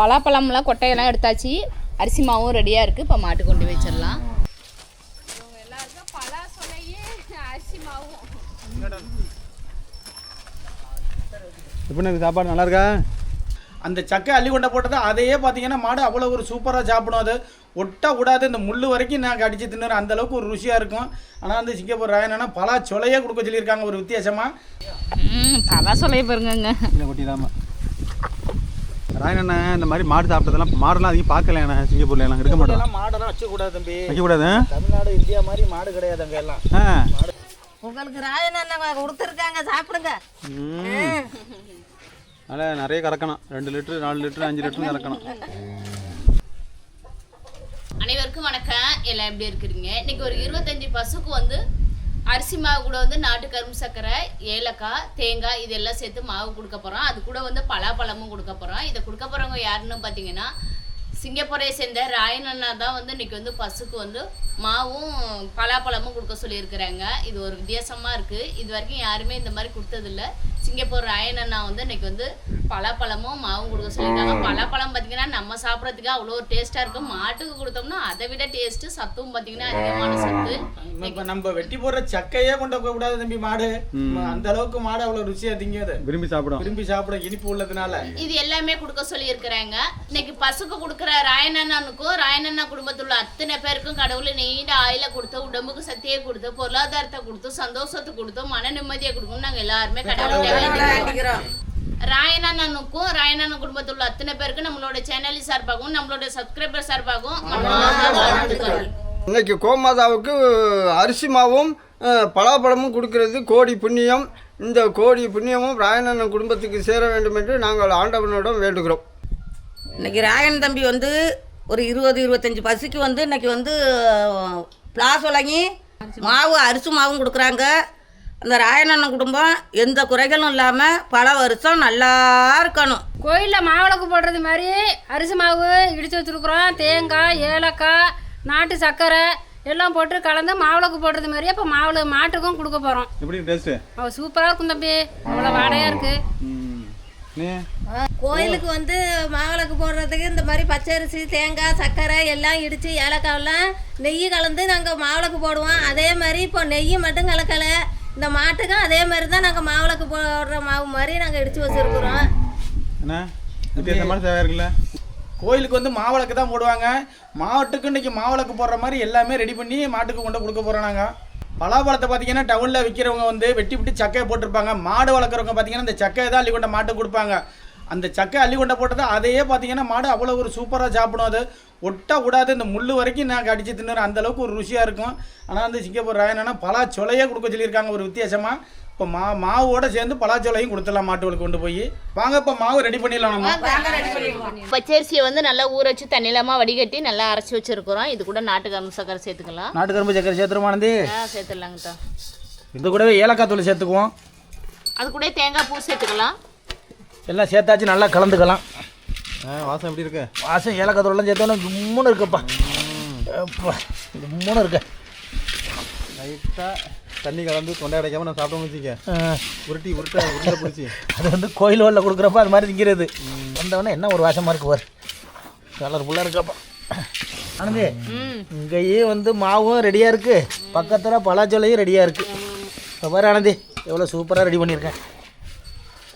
பலாப்பழம்லாம் கொட்டையெல்லாம் எடுத்தாச்சு. அரிசி மாவும் ரெடியாக இருக்குது இப்போ மாட்டு கொண்டு வச்சிடலாம். எல்லாருக்கும் பலா சொலையே அரிசி மாவும். எப்படி சாப்பாடு? நல்லா இருக்கா? அந்த சக்கை அள்ளி கொண்ட போட்டது அதையே பார்த்தீங்கன்னா மாடு அவ்வளோ ஒரு சூப்பராக சாப்பிடும் அது. ஒட்டா கூடாது இந்த முள் வரைக்கும் நான் கடிச்சு தின்னுறேன். அந்த அளவுக்கு ஒரு ருசியாக இருக்கும். ஆனால் வந்து சிங்கப்பூர் ராயனா பலா சொலையே கொடுக்க சொல்லியிருக்காங்க ஒரு வித்தியாசமாக பலா சொலையை பாருங்கங்க. இல்லை கொட்டிடாம. ராயண்ணா இந்த மாதிரி மாடு சாப்பிட்டதெல்லாம் மாடெல்லாம் அதிகம் பார்க்கல அண்ணா சிங்கப்பூர்ல எல்லாம்? இருக்க மாட்டோம். மாடெல்லாம் வச்சக்கூடாது தம்பி. வைக்கக்கூடாது? தமிழ்நாடு இந்தியா மாதிரி மாடு கிடையாது அங்கே எல்லாம். உங்களுக்கு என்ன கொடுத்துருக்காங்க சாப்பிடுங்க. ம். அதனால் நிறைய கறக்கணும். ரெண்டு லிட்டரு நாலு லிட்டரு அஞ்சு லிட்டரு கறக்கணும். அனைவருக்கும் வணக்கம். எல்லாம் எப்படி இருக்கிறீங்க? இன்னைக்கு ஒரு இருபத்தஞ்சி பசுக்கு வந்து அரிசி மாவு கூட வந்து நாட்டு கரும்பு சர்க்கரை ஏலக்காய் தேங்காய் இதெல்லாம் சேர்த்து மாவு கொடுக்க போகிறோம் அது கூட வந்து பலாப்பழமும் கொடுக்க போகிறோம் இதை கொடுக்க போகிறவங்க யாருன்னு பார்த்தீங்கன்னா சிங்கப்பூரை சேர்ந்த ராயன் அண்ணா தான் வந்து இன்னைக்கு வந்து பசுக்கு வந்து மாவும் பலாப்பழமும் கொடுக்க சொல்லியிருக்கிறாங்க. இது ஒரு வித்தியாசமாக இருக்குது இது வரைக்கும் யாருமே இந்த மாதிரி கொடுத்ததில்ல. சிங்கப்பூர் ராயன் அண்ணா வந்து இன்னைக்கு வந்து பலாப்பழமும் மாவும் கொடுக்க சொல்லியிருக்காங்க. பலாப்பழம் பார்த்தீங்கன்னா நம்ம சாப்பிட்றதுக்கு அவ்வளோ ஒரு டேஸ்ட்டாக இருக்கும். மாட்டுக்கு கொடுத்தோம்னா அதை விட டேஸ்ட்டு சத்தும் பார்த்தீங்கன்னா அதிகமான சத்து. இப்போ நம்ம வெட்டி போடுற சக்கையே கொண்டு போக கூடாது தம்பி மாடு. அந்த அளவுக்கு மாடு அவ்வளோ ருசியாக திங்காது. விரும்பி சாப்பிடும். விரும்பி சாப்பிட இனிப்பு உள்ளதுனால. இது எல்லாமே கொடுக்க சொல்லியிருக்கிறாங்க. இன்னைக்கு பசுக்கு கொடுக்குற ராயனண்ணனுக்கும் ராயனண்ணா குடும்பத்தில் உள்ள அத்தனை பேருக்கும் கடவுள் நீண்ட ஆயில கொடுத்து உடம்புக்கு சக்தியை கொடுத்து பொருளாதாரத்தை கொடுத்து சந்தோஷத்தை கொடுத்து மன நிம்மதியை கொடுக்கணும் நாங்கள் எல்லாருமே கடவுள்கிட்ட ராயனண்ணனுக்கும் ராயனண்ணன் குடும்பத்தில் உள்ள அத்தனை பேருக்கும் நம்மளோட சேனல் சார்பாகவும் நம்மளோட சப்ஸ்கிரைபர் சார்பாகவும் இன்னைக்கு கோமாதாவுக்கு அரிசி மாவும் பலாப்பழமும் கொடுக்கிறது கோடி புண்ணியம். இந்த கோடி புண்ணியமும் ராயணன் குடும்பத்துக்கு சேர வேண்டும் என்று நாங்கள் ஆண்டவனிடம் வேண்டுகிறோம். இன்னைக்கு ராயன் தம்பி வந்து ஒரு இருபது இருபத்தஞ்சி பசிக்கு வந்து இன்னைக்கு வந்து பிளாஸ் வழங்கி மாவு அரிசி மாவும் கொடுக்குறாங்க. அந்த ராயணன் குடும்பம் எந்த குறைகளும் இல்லாமல் பல வருஷம் நல்லா இருக்கணும். கோயிலில் மாவிளக்கு போடுறது மாதிரி அரிசி மாவு இடித்து வச்சுருக்குறோம். தேங்காய் ஏலக்காய் நாட்டு சர்க்கரை எல்லாம் போட்டு கலந்து மாவிளக்கு போடுறது மாதிரி இப்போ மாவுள மாட்டுக்கும் கொடுக்க போகிறோம் எப்படி டேஸ்ட்டு அவள் சூப்பராக இருக்கும் தம்பி. அவ்வளோ வாடையாக இருக்குது கோயிலுக்கு வந்து மாவிளக்கு போடுறதுக்கு இந்த மாதிரி பச்சரிசி தேங்காய் சர்க்கரை எல்லாம் இடித்து ஏலக்காயெல்லாம் நெய் கலந்து நாங்கள் மாவிளக்கு போடுவோம். அதே மாதிரி இப்போ நெய் மட்டும் கலக்கலை. இந்த மாட்டுக்கும் அதே மாதிரி தான் நாங்கள் மாவிளக்கு போடுற மாவு மாதிரி நாங்கள் இடித்து வச்சுருக்குறோம். என்ன வித்தியாசமான சேவை இருக்குல்ல கோயிலுக்கு வந்து மாவிளக்கு தான் போடுவாங்க. மாட்டுக்கு இன்னைக்கு மாவிளக்கு போடுற மாதிரி எல்லாமே ரெடி பண்ணி மாட்டுக்கு கொண்டு கொடுக்க போகிறோம் நாங்கள் பலாப்பழத்தை பார்த்தீங்கன்னா டவுனில் விற்கிறவங்க வந்து வெட்டி விட்டு சக்கையை போட்டிருப்பாங்க. மாடு வளர்க்குறவங்க பார்த்தீங்கன்னா இந்த சக்கையை தான் அள்ளி கொண்ட மாட்டுக்கு கொடுப்பாங்க. அந்த சக்கை அள்ளி கொண்ட போட்டது அதையே பார்த்தீங்கன்னா மாடு அவ்வளோ ஒரு சூப்பராக சாப்பிடும். அது ஒட்டா கூடாது இந்த முள் வரைக்கும் நான் கடிச்சு தின்னுறேன். அந்த அளவுக்கு ஒரு ருசியாக இருக்கும். ஆனால் வந்து சிங்கப்பூர் ராயனா பலா சொலையே கொடுக்க சொல்லியிருக்காங்க ஒரு வித்தியாசமாக இப்போ மா மாவோட சேர்ந்து பலாச்சோலையும் கொடுத்துடலாம் மாட்டுகளுக்கு கொண்டு போய். வாங்க இப்போ மாவு ரெடி பண்ணிடலாம் நம்ம. பச்சரிசியை வந்து நல்லா ஊற வச்சு தண்ணியிலமா வடிகட்டி நல்லா அரைச்சி வச்சிருக்கிறோம். இது கூட நாட்டு கரும்பு சர்க்கரை சேர்த்துக்கலாம். நாட்டு கரும்பு சக்கரை சேர்த்துருமானது ஆ சேர்த்துடலாங்கத்தா. இது கூடவே ஏலக்காய் தூள் சேர்த்துக்குவோம். அது கூட தேங்காய் பூ சேர்த்துக்கலாம். எல்லாம் சேர்த்தாச்சு நல்லா கலந்துக்கலாம். வாசம் எப்படி இருக்கு? வாசம் ஏலக்காய் தூள்லாம் சேர்த்தோன்னா கும்முன்னு இருக்குப்பா. அப்பா, கும்முன்னு இருக்கு. லைட்டாக தண்ணி கலந்து தொண்டை அடைக்காம நான் சாப்பிட்டோம்னு வச்சுக்க ஆ, உருட்டி உருட்டை உருண்டை பிடிச்சி. அது வந்து கோயில் வரல கொடுக்குறப்ப அது மாதிரி திங்கிறது வந்தவொடனே என்ன ஒரு வாசமாக இருக்கு பாரு. கலர்ஃபுல்லாக இருக்கப்பா. ஆனந்தி இங்கேயே வந்து மாவும் ரெடியாக இருக்கு. பக்கத்தில் பலாச்சோலையும் ரெடியாக இருக்கு. இப்போ பாரு ஆனந்தி எவ்வளோ சூப்பராக ரெடி பண்ணியிருக்கேன்.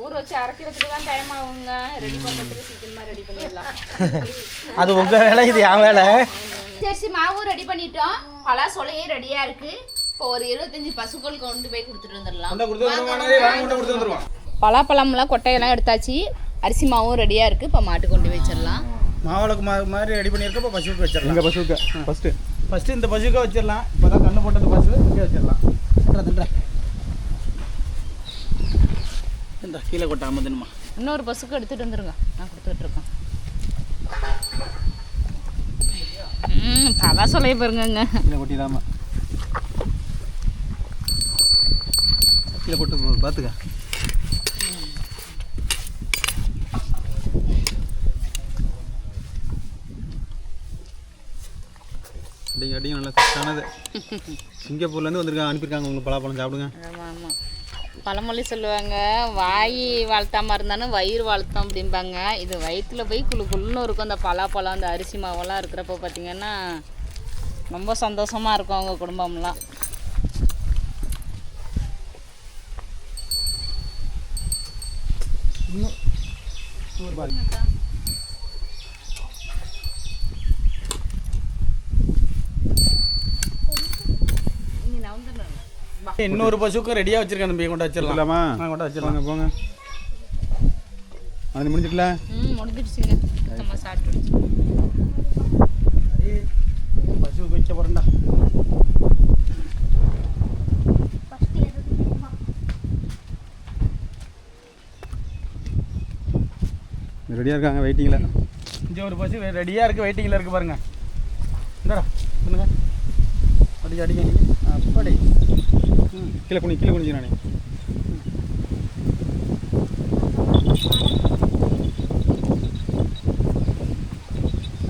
ஊற வச்சு அரைக்கிறதுக்கு தான் டைம் ஆகுங்க ரெடி பண்ணுறதுக்கு சீக்கிரமாக ரெடி பண்ணிடலாம். அது உங்கள் வேலை இது என் வேலை. சரி மாவும் ரெடி பண்ணிட்டோம். பலா சொலையும் ரெடியாக இருக்கு. இப்போ ஒரு இருபத்தஞ்சி பசுக்கள் கொண்டு போய் கொடுத்துட்டு வந்துடலாம். பலாப்பழம்லாம் கொட்டையெல்லாம் எடுத்தாச்சு. அரிசி மாவும் ரெடியாக இருக்குது இப்போ மாட்டு கொண்டு வச்சிடலாம். மாவிளக்கு மா மாதிரி ரெடி பண்ணியிருக்க இப்போ பசுவுக்கு வச்சிடலாம். எங்கள் பசுக்கு ஃபஸ்ட்டு ஃபஸ்ட்டு இந்த பசுக்கை வச்சிடலாம். இப்போ தான் கண்ணு போட்டது பசு இங்கே வச்சிடலாம் இந்த கீழே கொட்டாம தின்னுமா இன்னொரு பசுக்கு எடுத்துகிட்டு வந்துருங்க. நான் கொடுத்துட்ருக்கேன் ம் பலா சொலையை பாருங்கங்க. கீழே கொட்டிடாம. கீழே போட்டு போ- பார்த்துக்க அடிங்க அடிங்க நல்லா சத்தானது சிங்கப்பூர்லேருந்து வந்திருக்காங்க அனுப்பியிருக்காங்க உங்களுக்கு பலாப்பழம் சாப்பிடுங்க. ஆமாம் ஆமாம் பழமொழி சொல்லுவாங்க. வாய் வாழ்த்தாமல் இருந்தாலும் வயிறு வாழ்த்தோம் அப்படிம்பாங்க. இது வயிற்றுல போய் குளு குழுன்னு இருக்கும். அந்த பலாப்பழம் அந்த அரிசி மாவெல்லாம் இருக்கிறப்ப பார்த்தீங்கன்னா ரொம்ப சந்தோஷமாக இருக்கும் அவங்க குடும்பம்லாம். இன்னொரு பசுக்கும் ரெடியாக வச்சிருக்கேன் தம்பி. கொண்டு வச்சிடலாம். இல்லாமா? ஆ, கொண்டு வச்சிடலாம். வாங்க போங்க. அது முடிஞ்சிட்டல? ம் முடிஞ்சிடுச்சுங்க. பசுவுக்கு வைக்க போகிறேன்டா ரெடியாக இருக்காங்க வெயிட்டிங்கில் இங்கே ஒரு பசு ரெடியாக இருக்குது வெயிட்டிங்கில் இருக்குது பாருங்க. இந்தடா பண்ணுங்க அடிக்க அடிக்க அப்படி கீழே குனி கீழே குனிஞ்சு நானே.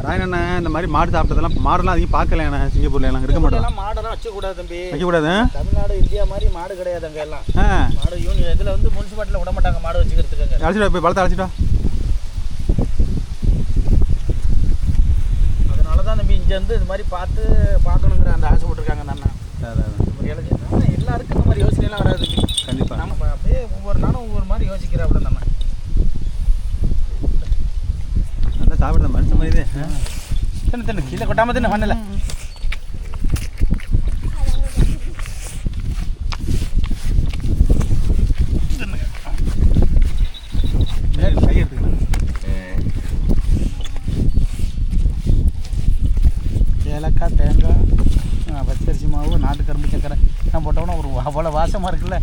ராயண்ணா இந்த மாதிரி மாடு சாப்பிட்டதெல்லாம் மாடுலாம் அதிகம் பார்க்கல அண்ணா சிங்கப்பூர்ல எல்லாம். இருக்க மாட்டோம். மாடெல்லாம் வச்சக்கூடாது தம்பி. வைக்கக்கூடாது? தமிழ்நாடு இந்தியா மாதிரி மாடு கிடையாது அங்கே எல்லாம். மாடு யூனியன் இதில் வந்து முனிசிபாலிட்டியில் விட மாட்டாங்க மாடு வச்சுக்கிறதுக்கு அழைச்சிட்டு போய் பழத்தை அழைச்சிட்டு வா அதனால தான் வந்து இது மாதிரி பார்த்து பார்க்கணுங்கிற அந்த ஆசைப்பட்டிருக்காங்க அந்த அண்ணா. இந்த மாதிரி எல்லாம் செய்யணும். ஆனா, எல்லாருக்கும் இந்த மாதிரி யோசனையெல்லாம் வராது. தம்பி. கண்டிப்பா. நம்ம அப்படியே ஒவ்வொரு நாளும் ஒவ்வொரு மாதிரி யோசிக்கிறாப்புல நம்ம நல்லா சாப்பிடுற மனுஷன் மாதிரி இது. தின்னு தின்னு. கீழே கொட்டாம தின்னு பண்ணல ஏலக்காய் தேங்காய் பச்சரிசி மாவு நாட்டு கரும்பு சக்கரை எல்லாம் போட்டோம்னா ஒரு அவ்வளோ வாசமாக இருக்குல்ல?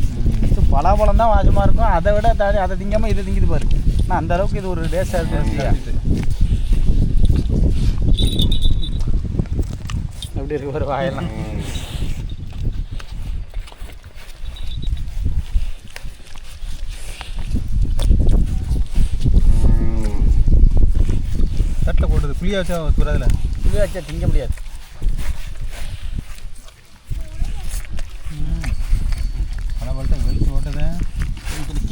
இது பலாப்பழம் தான் வாசமாக இருக்கும். அதை விட தாண்டி அதை திங்காமல் இதை திங்குது பாரு. ஆனால் அந்த அளவுக்கு இது ஒரு டேஸ்டாக இருக்கு. எப்படி இருக்கு பாரு வாயெல்லாம். தட்டில் போட்டது. புளியா வச்சா சுராதுல இது வச்சா திங்க முடியாது பல பழத்தை வெளிச்சு ஓட்டதை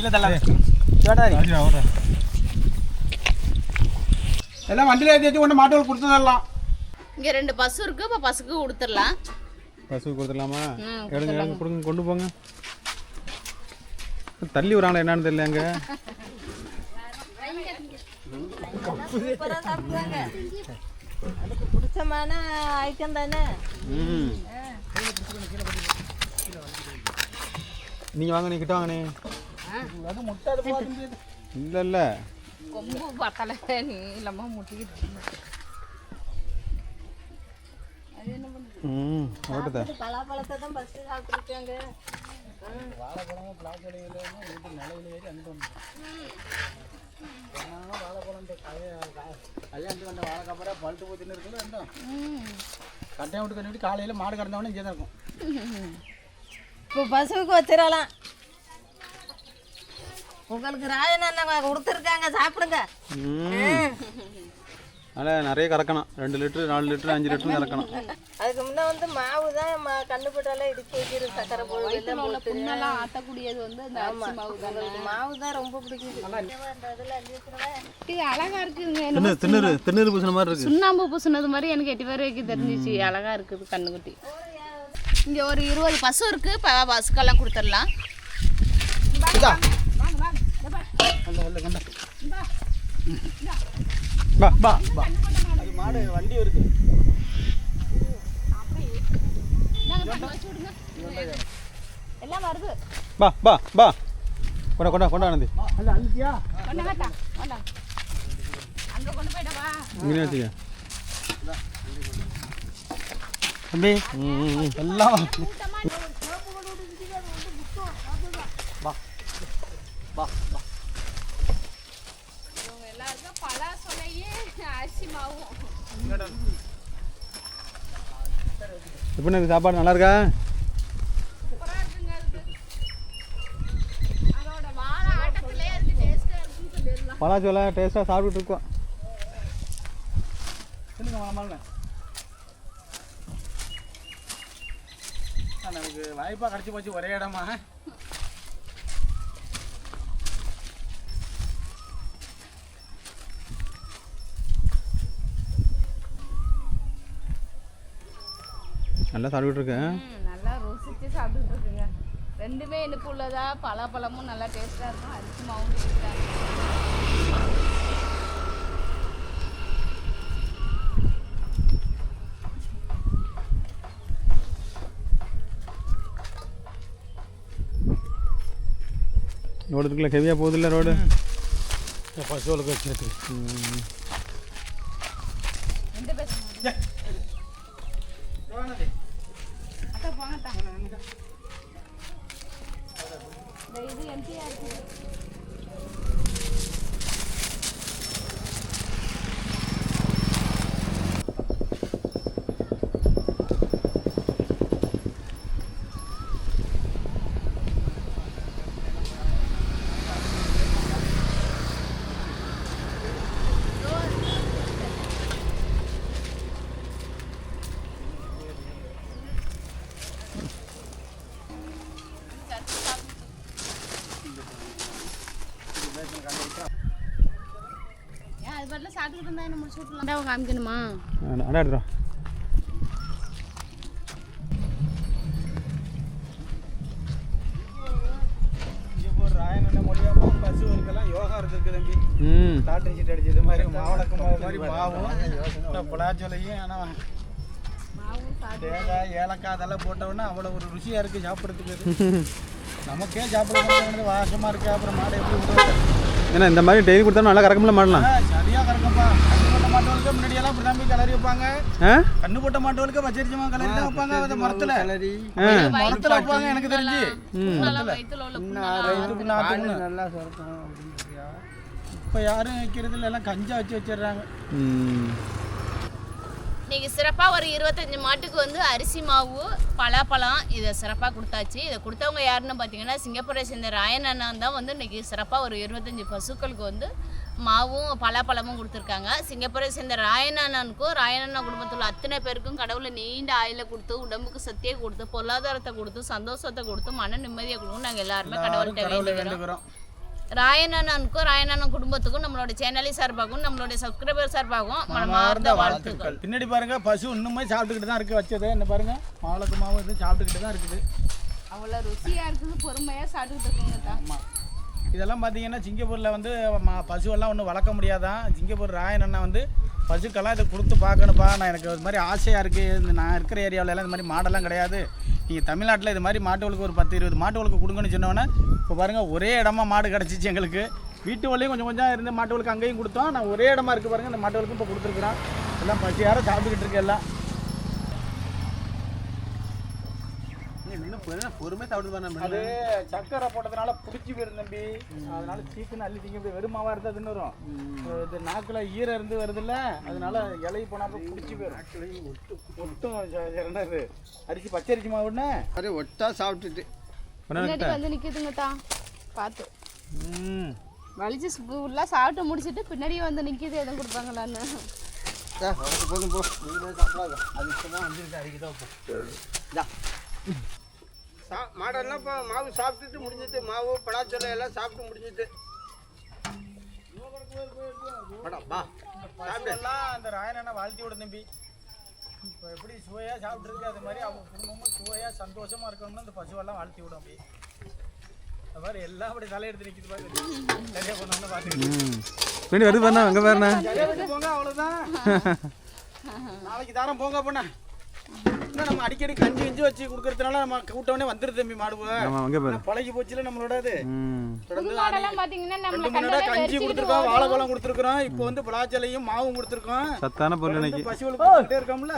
ஓடுறேன் எல்லாம் வண்டியில் ஏற்றி வச்சு கொண்டு மாட்டுகள் கொடுத்ததெல்லாம் இங்கே ரெண்டு பசு இருக்குது இப்போ பசுக்கு கொடுத்துடலாம். பசு கொடுத்துடலாமா? எடுங்க எடுங்க கொடுங்க கொண்டு போங்க. தள்ளி வராங்களா என்னன்னு தெரியல அங்க பிடிச்சமான ஐட்டம் தானே ம். நீங்க வாங்க நீ கிட்ட வாங்கண்ணே இல்ல இல்ல கொம்பு பத்தலை நீளமாக முட்டிக்கிட்டு ம் ஓட்டுதா. பலாப்பழத்தை தான் ஃபஸ்ட்டு சாப்பிட்ருக்காங்க கல்யாணத்துக்கு வந்த வாழைக்காப்பறம் பழுத்து போச்சுன்னு இருக்குல்ல ரெண்டும் கட்டையை விட்டு கட்டி விட்டு காலையில் மாடு கறந்தவொடனே இங்கே தான் இருக்கும் இப்போ பசுவுக்கு வச்சிடலாம். உங்களுக்கு என்ன கொடுத்துருக்காங்க சாப்பிடுங்க. ம். அதில் நிறைய கறக்கணும். ரெண்டு லிட்டரு நாலு லிட்டரு அஞ்சு லிட்டரு கறக்கணும். அதுக்கு முன்ன வந்து மாவு தான் ம- கண்ணுப்பட்டாலாம் இடிச்சு வைக்கிறது சக்கரை போடுறது புண்ணெல்லாம் ஆற்றக்கூடியது வந்து அந்த மாவு தானே. மாவு தான் ரொம்ப பிடிக்குது. வச்சிருவேன் இது அழகா இருக்குங்க. திண்ணு திண்ணூறு திண்ணூறு பூசின மாதிரி இருக்கு. சுண்ணாம்பு பூசுனது மாதிரி எனக்கு எட்டு பேர் வைக்க தெரிஞ்சிச்சு. அழகா இருக்குது கண்ணுக்குட்டி. இங்க ஒரு இருபது பசு இருக்கு. ப- பசுக்கெல்லாம் கொடுத்துடலாம். வா வா அது மாடு வண்டி வருது எல்லாம் வருது வா வா வா. கொண்டா கொண்டா கொண்டா ஆனந்தி. அல்ல அழுத்தியா கொண்டாங்கட்டா கொண்டா அங்க கொண்டு போயிடவா இங்கே வச்சுக்க தம்பி ம் ம், ம் எல்லாம் இவங்க எல்லாருக்கும் பல சொலையே அரிசி மாவும் எப்படி இருக்கு சாப்பாடு? நல்லா இருக்கா? டேஸ்டா பலாச்சோலை டேஸ்ட்டாக சாப்பிட்டுட்டு இருக்கோம். சொல்லுங்க மாமாங்க நமக்கு வாய்ப்பாக கிடச்சி போச்சு ஒரே இடமா? நல்லா சாப்பிட்டுட்டு இருக்கேன் நல்லா ருசிச்சு சாப்பிட்டுட்டு இருக்குங்க ரெண்டுமே இனிப்பு உள்ளதா பலாப்பழமும் நல்லா டேஸ்ட்டாக இருக்கும். அரிசி மாவும் டேஸ்ட்டாக இருக்கும். ரோடு இருக்குல்ல ஹெவியாக போகுதுல்ல ரோடு? பசுவலுக்கு வச்சிருக்கு இந்த இது போகிற ராயனண்ண மொழியாக பசுவலுக்கெல்லாம் யோகா இருக்குது தம்பி ம் லாட்டரி சீட் அடிச்சது மாதிரி மாவளக்கு மாவு மாதிரி மாவும் பலாச்சொலையும் ஆனால் தேங்காய் ஏலக்காய் அதெல்லாம் போட்டோன்னா அவ்வளோ ஒரு ருசியாக இருக்குது சாப்பிட்றதுக்கு. நமக்கே சாப்பிட வாசமாக இருக்குது அப்புறம் மாடை எப்படி ஏன்னா இந்த மாதிரி டெய்லி கொடுத்தா நல்லா கறக்கமுல மாடலாம். சரியாக போட்ட மாட்டவளுக்கு முன்னாடியெல்லாம் இப்படி நம்பி கிளறி வைப்பாங்க. கண்ணு போட்ட மாட்டவளுக்கு பச்சரிச்சமாக கிளறி தான் வைப்பாங்க அந்த மரத்தில். கிளறி. மரத்தில் வைப்பாங்க எனக்கு தெரிஞ்சு. நல்லா சுரக்கும் இப்போ யாரும் வைக்கிறது இல்லை எல்லாம் கஞ்சா வச்சு வச்சிடுறாங்க. இன்னைக்கு சிறப்பாக ஒரு இருபத்தஞ்சி மாட்டுக்கு வந்து அரிசி மாவு பலாப்பழம் இதை சிறப்பாக கொடுத்தாச்சு. இதை கொடுத்தவங்க யாருன்னு பார்த்தீங்கன்னா சிங்கப்பூரை சேர்ந்த ராயன் அண்ணன் தான் வந்து இன்னைக்கு சிறப்பாக ஒரு இருபத்தஞ்சி பசுக்களுக்கு வந்து மாவும் பலாப்பழமும் கொடுத்துருக்காங்க. சிங்கப்பூரை சேர்ந்த ராயன் அண்ணனுக்கும் ராயன் அண்ணன் குடும்பத்தில் அத்தனை பேருக்கும் கடவுளை நீண்ட ஆயில கொடுத்து உடம்புக்கு சக்தியை கொடுத்து பொருளாதாரத்தை கொடுத்து சந்தோஷத்தை கொடுத்து மன நிம்மதியை கொடுக்கும் நாங்கள் எல்லாருமே கடவுள்கிட்ட கடவுளை வேண்டுகிறோம் ராயனனுக்கும் ராயனன் குடும்பத்துக்கும் நம்மளோட சேனலி சார்பாகவும் நம்மளோட சப்ஸ்கிரைபர் சார்பாகவும் மனமார்ந்த வாழ்த்துக்கள். பின்னாடி பாருங்க பசு இன்னுமே சாப்பிட்டுக்கிட்டு தான் இருக்கு வச்சது. என்ன பாருங்க மாவளக்கு மாவு இது சாப்பிட்டுக்கிட்டு தான் இருக்குது. அவ்வளோ ருசியாக இருக்குது பொறுமையாக சாப்பிட்டுக்கிட்டு இருக்குங்க ஆமாம் இதெல்லாம் பார்த்தீங்கன்னா சிங்கப்பூரில் வந்து ம- பசுவெல்லாம் ஒன்றும் வளர்க்க முடியாதான் சிங்கப்பூர் ராயன் அண்ணா வந்து பசுக்கெல்லாம் இதை கொடுத்து பார்க்கணுப்பா நான் எனக்கு இது மாதிரி ஆசையாக இருக்குது நான் இருக்கிற ஏரியாவில் எல்லாம் இந்த மாதிரி மாடெல்லாம் கிடையாது. நீங்கள் தமிழ்நாட்டில் இது மாதிரி மாட்டுகளுக்கு ஒரு பத்து இருபது மாட்டுகளுக்கு கொடுங்கன்னு சொன்னோன்னே இப்போ பாருங்கள் ஒரே இடமா மாடு கிடச்சிச்சு எங்களுக்கு. வீட்டு வழியும் கொஞ்சம் கொஞ்சம் இருந்து மாட்டுகளுக்கு அங்கேயும் கொடுத்தோம். நான் ஒரே இடமா இருக்குது பாருங்கள் இந்த மாட்டுகளுக்கு இப்போ கொடுத்துருக்குறோம். எல்லாம் பசியார சாப்பிட்டுக்கிட்டு இருக்கு எல்லாம். இன்னும் பொறுமையாக சாப்பிட்டு அது சக்கரை போட்டதுனால பிடிச்சி போயிரும் தம்பி. அதனால சீக்கிரம் அள்ளி திங்க முடியாது வெறுமாவா இருந்தா தின்னுரும். இது நாக்குல ஈரம் இருந்து வருதுல்ல அதனால இலை போனாப்ப பிடிச்சி போயிரும். ஒட்டும் என்னது? அரிசி பச்சரிசி மாவுன்னு மாதிரி ஒட்டா சாப்பிட்டுட்டு. பின்னாடி வந்து நிற்கிதுங்கத்தா பார்த்து ம். வலிச்சு ஃபுல்லாக சாப்பிட்டு முடிச்சிட்டு பின்னாடியே வந்து நிற்கிது எதுவும் கொடுப்பாங்களான்னு. போதும் போ. சாப்பிடாத. அது இப்போ தான் வந்துருக்கு. அதுக்கு தான் போ சா மாடெல்லாம் இப்போ மாவு சாப்பிட்டுட்டு முடிஞ்சிட்டு மாவு பலாச்சொலை எல்லாம் சாப்பிட்டு முடிஞ்சிட்டு. வாடா, வா. சாப்பிடு. எல்லாம் அந்த ராயனனை வாழ்த்தி விட தம்பி. இப்போ எப்படி சுவையா சாப்பிட்டு இருக்கு அது மாதிரி அவங்க குடும்பமும் சுவையா சந்தோஷமா இருக்கணும்னு அந்த பசுவெல்லாம் வாழ்த்தி விடும் அப்படி. அது மாதிரி எல்லாம் அப்படி தலையெடுத்து நிற்கிது பாருங்க. சரியா பண்ணணும்னு பார்த்துக்கிட்டு. ம். பின்னாடி வருது பாருண்ணா அங்கே பாருண்ணா. போங்க அவ்வளவுதான். நாளைக்கு தாரம் போங்க பண்ண. இன்னும் நம்ம அடிக்கடி கஞ்சி கிஞ்சி வச்சு கொடுக்கறதுனால நம்ம கூட்டவனே வந்துருது தம்பி மாடுவ ஆமாம் அங்கே பாரு. பழகி போச்சுல நம்மளோட அது. கஞ்சி கொடுத்துருக்கோம் வாழைப்பழம் கொடுத்துருக்கோம் இப்போ வந்து பலாச்சலையும் மாவும் கொடுத்துருக்கோம். சத்தான பொருள் பசுகளுக்கு கொடுத்துட்டே இருக்கோம்ல.